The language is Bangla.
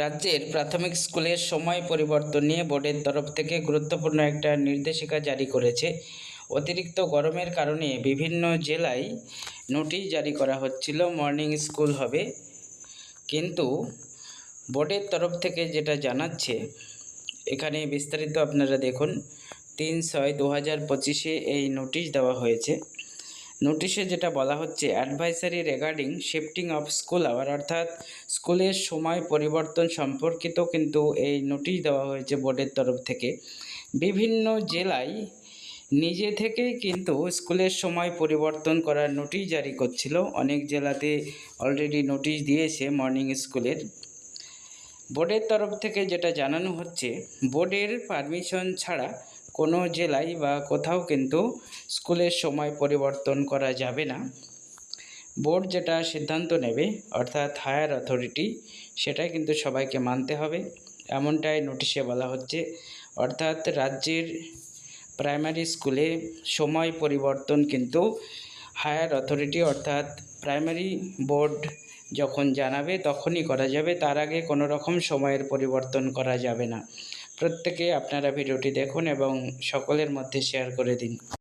রাজ্যের প্রাথমিক স্কুলের সময় পরিবর্তন নিয়ে বোর্ডের তরফ থেকে গুরুত্বপূর্ণ একটা নির্দেশিকা জারি করেছে। অতিরিক্ত গরমের কারণে বিভিন্ন জেলায় নোটিশ জারি করা হচ্ছিল, মর্নিং স্কুল হবে। কিন্তু বোর্ডের তরফ থেকে যেটা জানাচ্ছে, এখানে বিস্তারিত আপনারা দেখুন, তিন ছয় দু হাজার পঁচিশে এই নোটিশ দেওয়া হয়েছে। নোটিশে যেটা বলা হচ্ছে advisory regarding shifting of school hour অর্থাৎ স্কুলের সময় পরিবর্তন সম্পর্কিত কিন্তু এই নোটিশ দেওয়া হয়েছে বোর্ডের তরফ থেকে। বিভিন্ন জেলায় নিজে থেকেই কিন্তু স্কুলের সময় পরিবর্তন করার নোটিশ জারি করছিল। অনেক জেলাতে অলরেডি নোটিশ দিয়েছে মর্নিং স্কুলের। বোর্ডের তরফ থেকে যেটা জানানো হচ্ছে, বোর্ডের পারমিশন ছাড়া কোনো জেলায় বা কোথাও কিন্তু স্কুলের সময় পরিবর্তন করা যাবে না। বোর্ড যেটা সিদ্ধান্ত নেবে, অর্থাৎ হায়ার অথরিটি সেটা কিন্তু সবাইকে মানতে হবে। এমনটাই নোটিশে বলা হচ্ছে। অর্থাৎ রাজ্যের প্রাইমারি স্কুলে সময় পরিবর্তন কিন্তু হায়ার অথরিটি, অর্থাৎ প্রাইমারি বোর্ড যখন জানাবে, তখনই করা যাবে। তার আগে কোনো রকম সময়ের পরিবর্তন করা যাবে না। প্রত্যেকে আপনারা ভিডিওটি দেখুন এবং সকলের মধ্যে শেয়ার করে দিন।